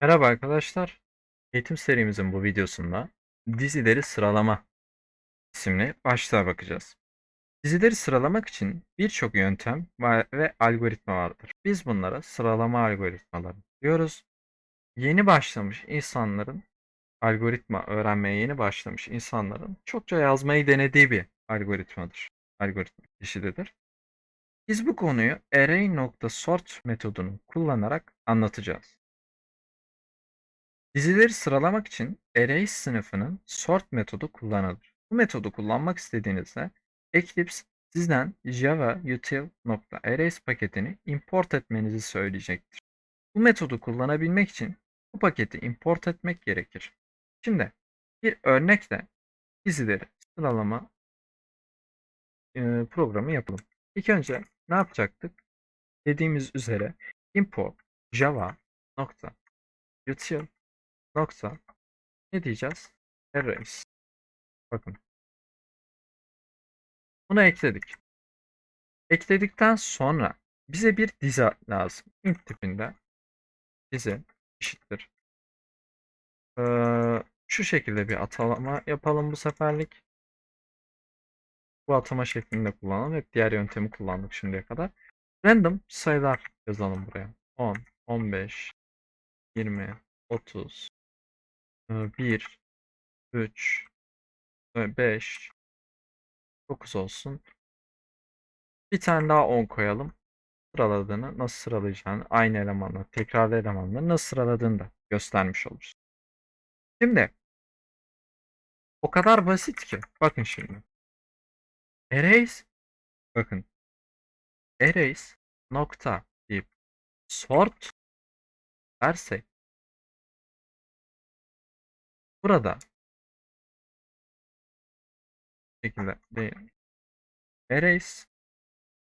Merhaba arkadaşlar. Eğitim serimizin bu videosunda dizileri sıralama isimli başlığa bakacağız. Dizileri sıralamak için birçok yöntem ve algoritma vardır. Biz bunlara sıralama algoritmaları diyoruz. Yeni başlamış insanların algoritma öğrenmeye yeni başlamış insanların çokça yazmayı denediği bir algoritmadır. Algoritma çeşididir. Biz bu konuyu array.sort metodunu kullanarak anlatacağız. Dizileri sıralamak için array sınıfının sort metodu kullanılır. Bu metodu kullanmak istediğinizde Eclipse sizden java paketini import etmenizi söyleyecektir. Bu metodu kullanabilmek için bu paketi import etmek gerekir. Şimdi bir örnekle dizileri sıralama programı yapalım. İlk önce ne yapacaktık? Dediğimiz üzere import java nokta ne diyeceğiz? Arrays. Bakın. Bunu ekledik. Ekledikten sonra bize bir dizi lazım. int tipinde dizi eşittir. Ee, şu şekilde bir atama yapalım bu seferlik. Bu atama şeklinde kullanalım. Hep diğer yöntemi kullandık şimdiye kadar. Random sayılar yazalım buraya. 10, 15, 20, 30, 1, 3, 5, 9 olsun. Bir tane daha 10 koyalım. Sıraladığını, nasıl sıralayacağını, aynı elemanla, tekrarlı elemanları nasıl sıraladığını da göstermiş oluruz. Şimdi o kadar basit ki. Bakın şimdi. Arrays bakın. Arrays nokta deyip sort dersek burada şekilde değil. Arrays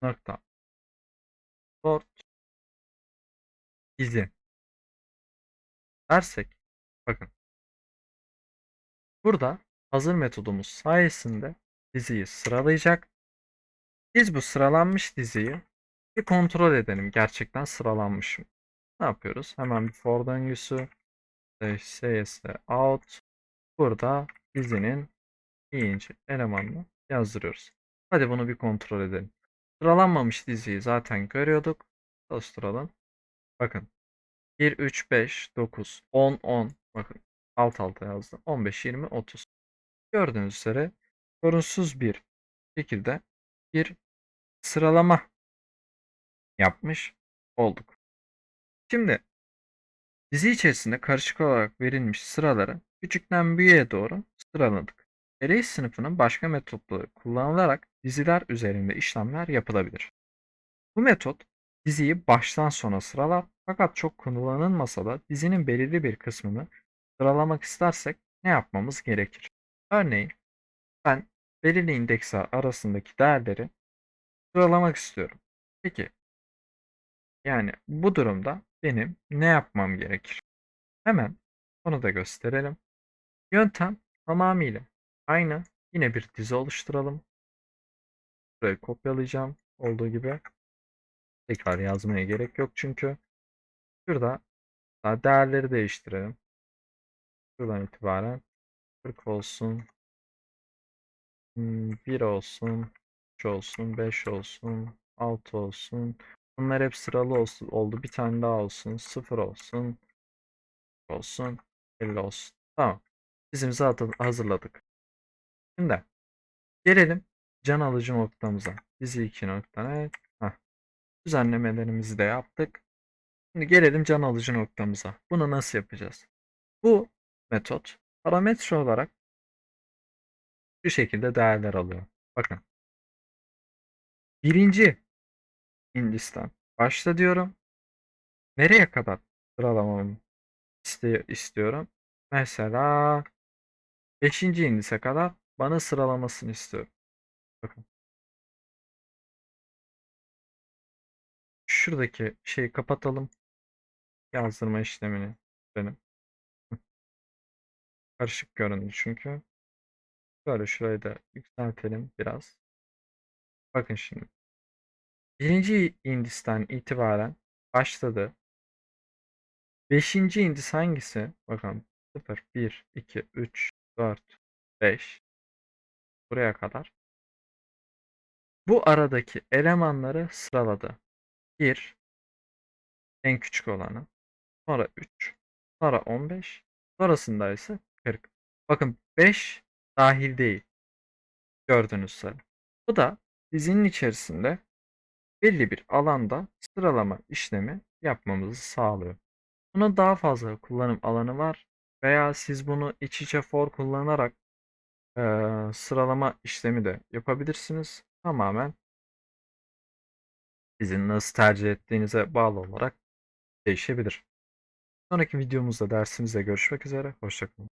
nokta sort dizi dersek bakın burada hazır metodumuz sayesinde diziyi sıralayacak. Biz bu sıralanmış diziyi bir kontrol edelim. Gerçekten sıralanmış mı? Ne yapıyoruz? Hemen bir for döngüsü cs out burada dizinin ikinci elemanını yazdırıyoruz. Hadi bunu bir kontrol edelim. Sıralanmamış diziyi zaten görüyorduk. Çalıştıralım. Bakın. 1, 3, 5, 9, 10, 10. Bakın alt alta yazdım. 15, 20, 30. Gördüğünüz üzere sorunsuz bir şekilde bir sıralama yapmış olduk. Şimdi dizi içerisinde karışık olarak verilmiş sıraları küçükten büyüğe doğru sıraladık. Array sınıfının başka metotları kullanılarak diziler üzerinde işlemler yapılabilir. Bu metot diziyi baştan sona sıralar fakat çok kullanılmasa da dizinin belirli bir kısmını sıralamak istersek ne yapmamız gerekir? Örneğin ben belirli indeksler arasındaki değerleri sıralamak istiyorum. Peki yani bu durumda benim ne yapmam gerekir? Hemen onu da gösterelim. Yöntem tamamıyla aynı. Yine bir dizi oluşturalım. Burayı kopyalayacağım olduğu gibi. Tekrar yazmaya gerek yok çünkü. Şurada değerleri değiştirelim. Şuradan itibaren 40 olsun. 1 olsun. 3 olsun. 5 olsun. 6 olsun. Bunlar hep sıralı olsun, oldu. Bir tane daha olsun. 0 olsun. Olsun. 50 olsun. Tamam. Dizimizi hazırladık. Şimdi gelelim can alıcı noktamıza. Dizi 2 nokta ne? Heh. Düzenlemelerimizi de yaptık. Şimdi gelelim can alıcı noktamıza. Bunu nasıl yapacağız? Bu metot parametre olarak şu şekilde değerler alıyor. Bakın. Birinci Hindistan. Başla diyorum. Nereye kadar sıralamamı istiyorum? Mesela 5. indise kadar bana sıralamasını istiyorum. Bakın. Şuradaki şeyi kapatalım. Yazdırma işlemini benim. Karışık göründü çünkü. Böyle şurayı da yükseltelim biraz. Bakın şimdi. Birinci indisten itibaren başladı. Beşinci indis hangisi? Bakalım. 0, 1, 2, 3, 4, 5. Buraya kadar. Bu aradaki elemanları sıraladı. 1 en küçük olanı. Sonra 3. Sonra 15. Sonrasında ise 40. Bakın 5 dahil değil. Gördüğünüz sayı. Bu da dizinin içerisinde belli bir alanda sıralama işlemi yapmamızı sağlıyor. Bunun daha fazla kullanım alanı var veya siz bunu iç içe for kullanarak eee, sıralama işlemi de yapabilirsiniz. Tamamen sizin nasıl tercih ettiğinize bağlı olarak değişebilir. Sonraki videomuzda dersimizde görüşmek üzere. Hoşçakalın.